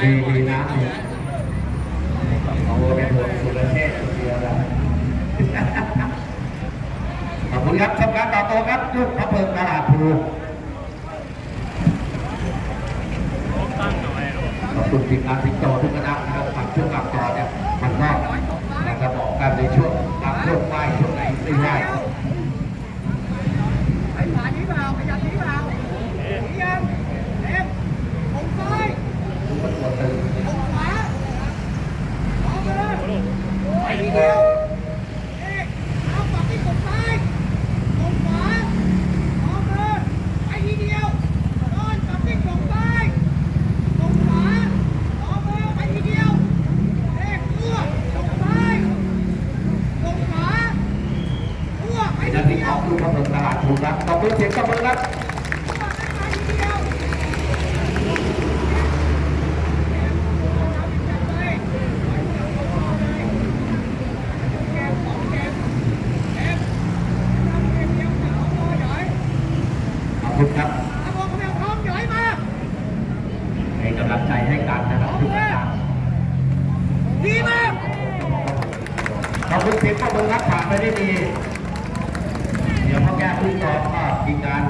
ดีดีนะโอ้เป็นห่วสุรเชษฐ์คนเดียวนะขอบคุณครับชมการต่อโตครับลูกพระเพิงตลาดภูขอบคุณทีมงานสิงโตทุกคณะนะครับทำช่วงกลับต่อเนี่ยมันก็นะครับบอกกันในช่วงกลับช่วงไหวช่วงไหนไม่ไหว ไอ้ผ่านนี้เปล่าขยับนี้เปล่าหนียังเอ็มตรงซ้าย ทุกคนตัวตึง ตรงขวาออกมาเลยไปทีเดียวเอ๊ะเอาฝั่งที่ตรงซ้ายตรงขวาออกมาเลยไปทีเดียวโดนฝั่งที่ตรงซ้ายตรงขวาออกมาไปทีเดียวเอ๊ะตัวตรงซ้ายตรงขวาตัวไป ใน ที นาที เดี ข ย อ ว งลูกพระเพิงตลาด ภูครับขอบคุณเสียงตบมือครับขอบคุณครับให้กำลังใจให้กันนะครับทุกท่านดีมากขอบคุณเสียงตบมือครับผ่านไปได้ดี แก้วขึ้นกองก็ทีงาน